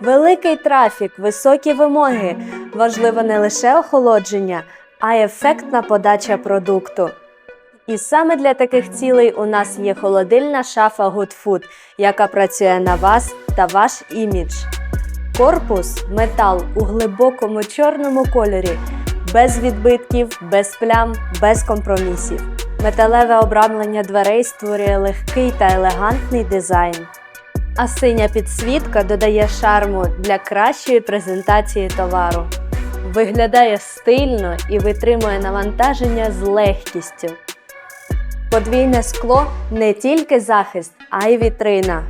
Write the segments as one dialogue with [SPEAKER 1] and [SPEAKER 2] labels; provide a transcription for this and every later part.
[SPEAKER 1] Великий трафік, високі вимоги. Важливо не лише охолодження, а й ефектна подача продукту. І саме для таких цілей у нас є холодильна шафа Good Food, яка працює на вас та ваш імідж. Корпус метал у глибокому чорному кольорі, без відбитків, без плям, без компромісів. Металеве обрамлення дверей створює легкий та елегантний дизайн. А синя підсвітка додає шарму для кращої презентації товару. Виглядає стильно і витримує навантаження з легкістю. Подвійне скло не тільки захист, а й вітрина.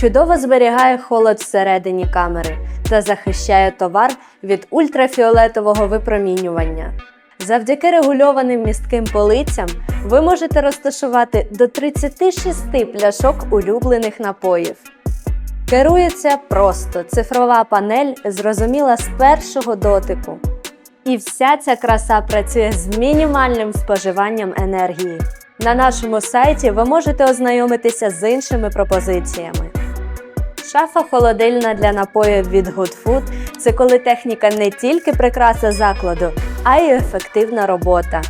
[SPEAKER 1] Чудово зберігає холод всередині камери та захищає товар від ультрафіолетового випромінювання. Завдяки регульованим містким полицям ви можете розташувати до 36 пляшок улюблених напоїв. Керується просто цифрова панель зрозуміла з першого дотику. І вся ця краса працює з мінімальним споживанням енергії. На нашому сайті ви можете ознайомитися з іншими пропозиціями. Шафа холодильна для напоїв від Good Food – це коли техніка не тільки прикраса закладу, а й ефективна робота.